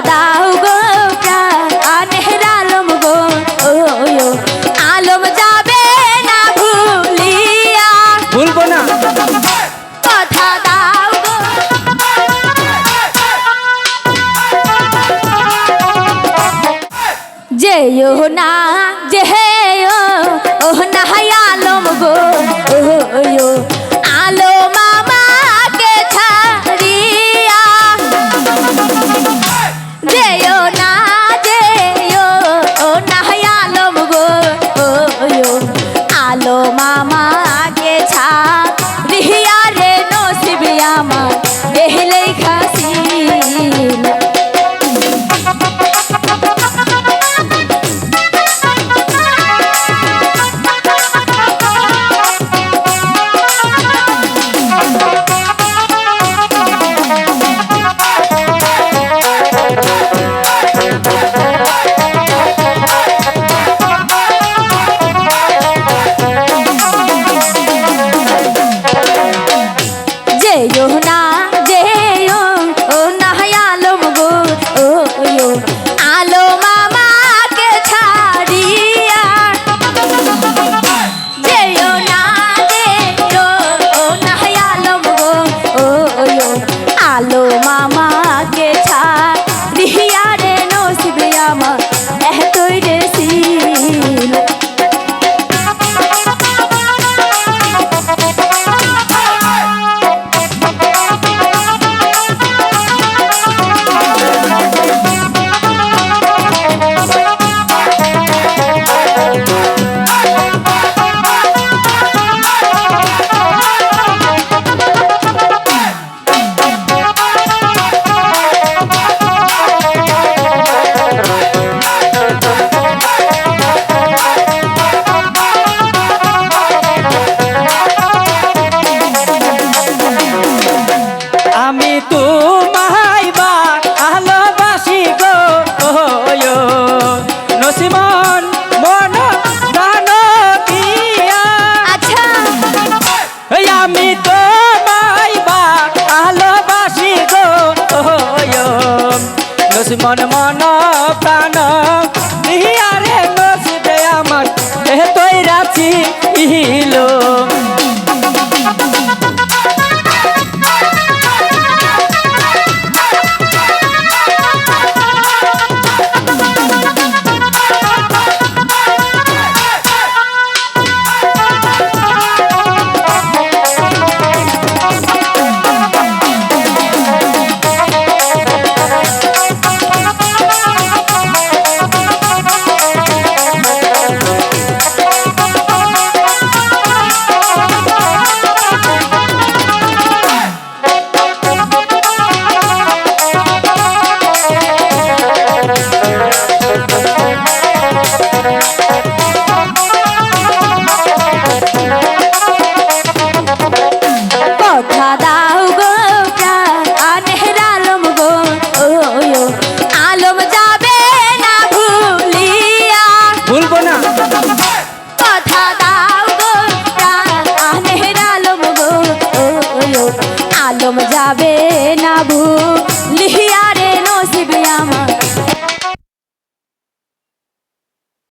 দাও গো প্রাণ আনের আলম গো ও আলম যাবে না ভুলিয়া। ভুলবো না। কথা দাও গো। যেও না যে আমি তোমায় বা ভালোবাসি গো দুশ্মন মন প্রাণ নিহারে নসবে আমার তৈরাছি ইলো না ভুল।